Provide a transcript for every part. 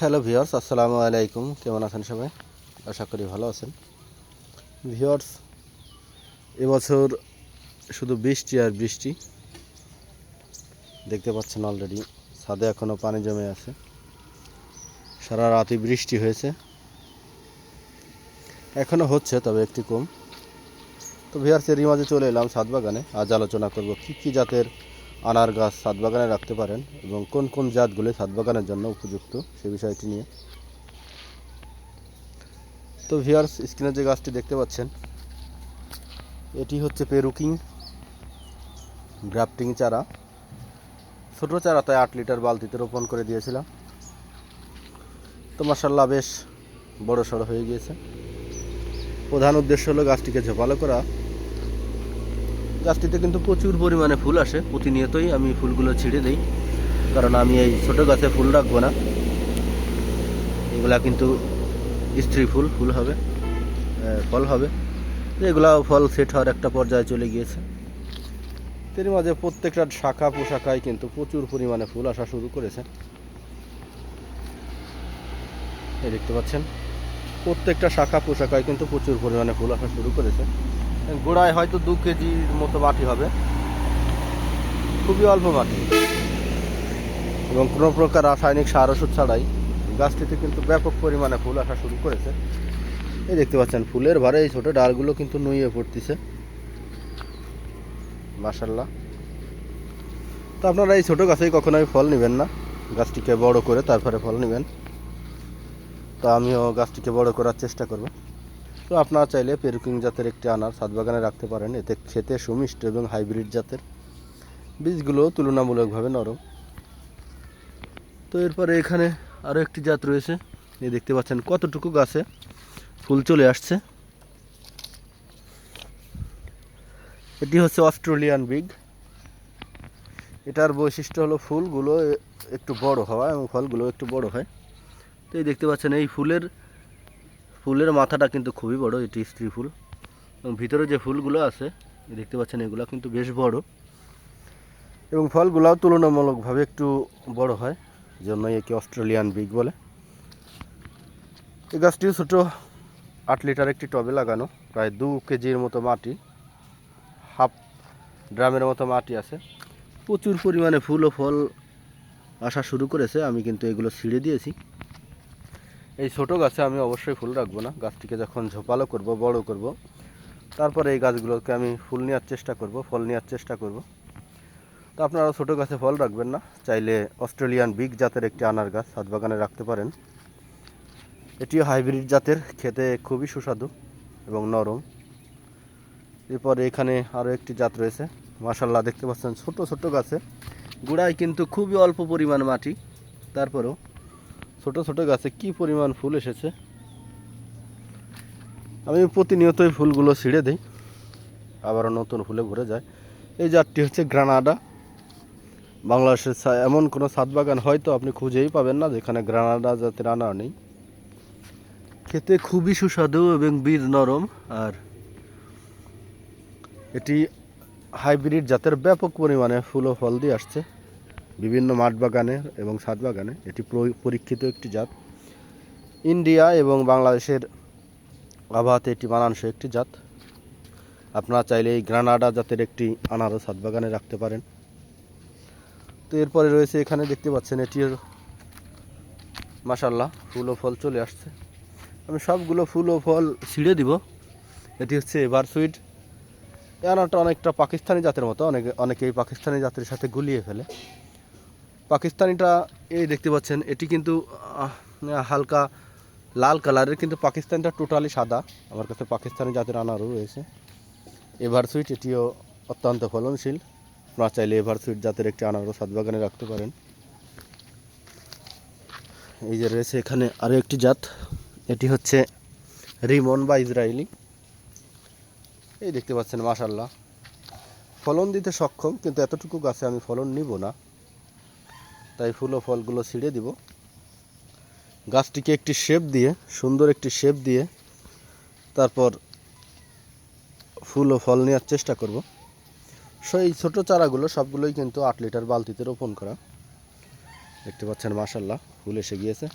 Hello viewers আসসালামু আলাইকুম। কেমন আছেন সবাই? আশা করি ভালো আছেন। ভিওর্স এবছর শুধু বৃষ্টি আর বৃষ্টি। দেখতে পাচ্ছেন অলরেডি ছাদে এখনও পানি জমে আছে। সারা রাতই বৃষ্টি হয়েছে। এখনও হচ্ছে, তবে একটু কম। তো ভিওর্স এরই মাঝে চলে এলাম ছাদ বাগানে। আজ আলোচনা করব কী কী জাতের আনার গাছ ছাদ বাগানে রাখতে পারেন এবং কোন কোন জাতগুলি ছাদ বাগানের জন্য উপযুক্ত সে বিষয়টি নিয়ে। তো ভিয়ার্স স্ক্রিনে যে গাছটি দেখতে পাচ্ছেন, এটি হচ্ছে পেরুকিং গ্রাফটিং চারা। ছোটো চারা তাই আট লিটার বালতিতে রোপণ করে দিয়েছিলাম। তো মাসাল্লাহ বেশ বড় সড়ো হয়ে গিয়েছে। প্রধান উদ্দেশ্য হলো গাছটিকে ঝোপালো করা। গাছটিতে কিন্তু প্রচুর পরিমাণে ফুল আসে। প্রতিনিয়তই আমি ফুলগুলো ছিঁড়ে দিই। কারণ আমি এই ছোটো গাছে ফুল রাখব না। এগুলা কিন্তু স্ত্রী ফুল ফুল হবে ফল হবে। এগুলা ফল সেট হওয়ার একটা পর্যায়ে চলে গিয়েছে। এর মাঝে প্রত্যেকটা শাখা পোশাকায় কিন্তু প্রচুর পরিমাণে ফুল আসা শুরু করেছে। এই দেখতে পাচ্ছেন? প্রত্যেকটা শাখা পোশাকায় কিন্তু প্রচুর পরিমাণে ফুল আসা শুরু করেছে। গোড়ায় হয়তো দু কেজির মতো মাটি হবে। খুবই অল্প মাটি। এবং কোনো প্রকার রাসায়নিক সার, ওষুধ ছাড়াই গাছটিতে কিন্তু ব্যাপক পরিমাণে ফুল আসা শুরু করেছে। এই দেখতে পাচ্ছেন, ফুলের ভারে এই ছোটো ডালগুলো কিন্তু নুইয়ে পড়তেছে। মাসাল্লাহ তো আপনারা এই ছোটো গাছেই কখনোই ফল নেবেন না। গাছটিকে বড় করে তারপরে ফল নেবেন। তো আমিও গাছটিকে বড় করার চেষ্টা করব। তো আপনারা চাইলে পেরুকিং জাতের একটি আনার ছাদ বাগানে রাখতে পারেন। এতে খেতে সুমিষ্ট এবং হাইব্রিড জাতের বীজগুলো তুলনামূলকভাবে নরম। তো এরপরে এখানে আরও একটি জাত রয়েছে। এই দেখতে পাচ্ছেন কতটুকু গাছে ফুল চলে আসছে। এটি হচ্ছে অস্ট্রেলিয়ান বিগ। এটার বৈশিষ্ট্য হলো ফুলগুলো একটু বড় হওয়া এবং ফলগুলো একটু বড় হয়। তো এই দেখতে পাচ্ছেন এই ফুলের ফুলের মাথাটা কিন্তু খুবই বড়, এটি স্ত্রী ফুল। এবং ভিতরে যে ফুলগুলো আছে দেখতে পাচ্ছেন এগুলো কিন্তু বেশ বড়। এবং ফলগুলোও তুলনামূলকভাবে একটু বড় হয়, জন্যই একে অস্ট্রেলিয়ান বিগ বলে। এই গাছটিও ছোটো, আট লিটার একটি টবে লাগানো, প্রায় দু কেজির মতো মাটি, হাফ ড্রামের মতো মাটি আছে। প্রচুর পরিমাণে ফুল ও ফল আসা শুরু করেছে, আমি কিন্তু এগুলো ছিঁড়ে দিয়েছি। এই ছোটো গাছে আমি অবশ্যই ফুল রাখব না। গাছটিকে যখন ঝোপালো করব, বড় করব, তারপরে এই গাছগুলোকে আমি ফুল নেওয়ার চেষ্টা করব, ফল নেওয়ার চেষ্টা করব। তো আপনারা ছোটো গাছে ফল রাখবেন না। চাইলে অস্ট্রেলিয়ান বিগ জাতের একটি আনার গাছ ছাদ বাগানে রাখতে পারেন। এটিও হাইব্রিড জাতের, খেতে খুবই সুস্বাদু এবং নরম। এরপরে এখানে আরও একটি জাত রয়েছে। মাসাল্লাহ দেখতে পাচ্ছেন ছোট ছোট গাছে। গোড়ায় কিন্তু খুবই অল্প পরিমাণ মাটি, তারপরেও ছোট ছোট গাছে কি পরিমাণ ফুল এসেছে? আমি প্রতিনিয়তই ফুলগুলো ছিঁড়ে দিই। আবারও নতুন ফুলে ভরে যায়। এই জাতটি হচ্ছে গ্রানাডা। বাংলাদেশের এমন কোনো ছাদ বাগান হয়তো আপনি খুঁজেই পাবেন না যেখানে গ্রানাডা জাতের আনার নেই। খেতে খুবই সুস্বাদু এবং বীজ নরম। আর এটি হাইব্রিড জাতের ব্যাপক পরিমাণে ফুল ও ফল দিয়ে আসছে। বিভিন্ন মাঠ বাগানে এবং ছাদ বাগানে এটি পরীক্ষিত একটি জাত। ইন্ডিয়া এবং বাংলাদেশের আবহাওয়াতে এটি মানানসই একটি জাত। আপনারা চাইলে এই গ্রানাডা জাতের একটি আনারও ছাদ বাগানে রাখতে পারেন। তো এরপরে রয়েছে এখানে দেখতে পাচ্ছেন এটির মাসাল্লাহ ফুল ও ফল চলে আসছে। আমি সবগুলো ফুল ও ফল ছিঁড়ে দিব। এটি হচ্ছে এভার সুইট এই আনারটা অনেকটা পাকিস্তানি জাতের মতো, অনেকে অনেকেই পাকিস্তানি জাতের সাথে গুলিয়ে ফেলে। পাকিস্তানিটা এই দেখতে পাচ্ছেন, এটি কিন্তু হালকা লাল কালারের, কিন্তু পাকিস্তানিটা টোটালি সাদা। আমার কাছে পাকিস্তানি জাতের আনারও রয়েছে। এভার সুইট, এটিও অত্যন্ত ফলনশীল। আপনারা চাইলে এভার সুইট জাতের একটি আনারও সাত বাগানে রাখতে পারেন। এই যে রয়েছে এখানে আরও একটি জাত, এটি হচ্ছে রিমন বা ইসরায়েলি। এই দেখতে পাচ্ছেন মাশাল্লাহ ফলন দিতে সক্ষম, কিন্তু এতটুকু গাছে আমি ফলন নিব না। তাই ফুল ও ফলগুলো ছিঁড়ে দিব। গাছটিকে একটি শেপ দিয়ে, সুন্দর একটি শেপ দিয়ে তারপর ফুল ও ফল নেওয়ার চেষ্টা করব। সেই ছোটো চারাগুলো সবগুলোই কিন্তু আট লিটার বালতিতে রোপণ করা। দেখতে পাচ্ছেন মাশাল্লাহ ফুল এসে গিয়েছে।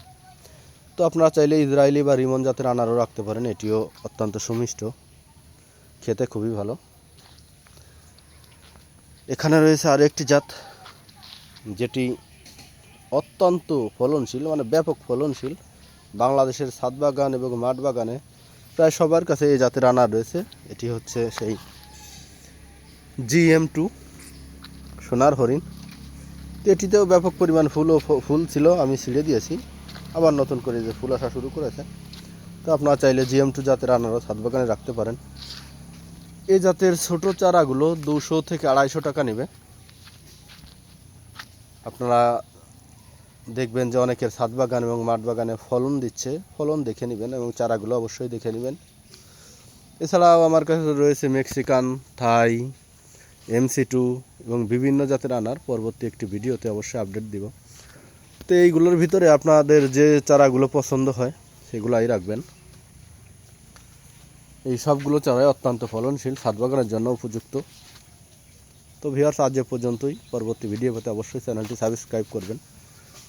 তো আপনারা চাইলে ইসরায়েলি বা রিমন জাতের আনারও রাখতে পারেন, এটিও অত্যন্ত সুমিষ্ট। খেতে খুবই ভালো। এখানে রয়েছে আরও একটি জাত, যেটি অত্যন্ত ফলনশীল মানে ব্যাপক ফলনশীল বাংলাদেশের ছাদ বাগান এবং মাঠ বাগানে প্রায় সবার কাছে এই জাতের আনার রয়েছে। এটি হচ্ছে সেই জিএম টু সোনার হরিণ। তো এটিতেও ব্যাপক পরিমাণ ফুল ও ফ- ফুল ছিল, আমি ছিঁড়ে দিয়েছি। আবার নতুন করে যে ফুল আসা শুরু করেছে। তো আপনারা চাইলে জিএম টু জাতের আনারও ছাদ বাগানে রাখতে পারেন। এই জাতের ছোট চারাগুলো দুশো থেকে আড়াইশো টাকা নেবে। আপনারা দেখবেন যে অনেকের ছাদ বাগান এবং মাঠ বাগানে ফলন দিচ্ছে। ফলন দেখে নেবেন এবং চারাগুলো অবশ্যই দেখে নেবেন। এছাড়াও আমার কাছে রয়েছে মেক্সিকান, থাই এমসি টু এবং বিভিন্ন জাতের আনার। পরবর্তী একটি ভিডিওতে অবশ্যই আপডেট দিব। তো এইগুলোর ভিতরে আপনাদের যে চারাগুলো পছন্দ হয়, সেগুলাই রাখবেন। এই সবগুলো চারাই অত্যন্ত ফলনশীল, ছাদ বাগানের জন্য উপযুক্ত। তো ভিউয়ার্স আজ পর্যন্তই। পরবর্তী ভিডিও পেতে অবশ্যই চ্যানেলটি সাবস্ক্রাইব করবেন।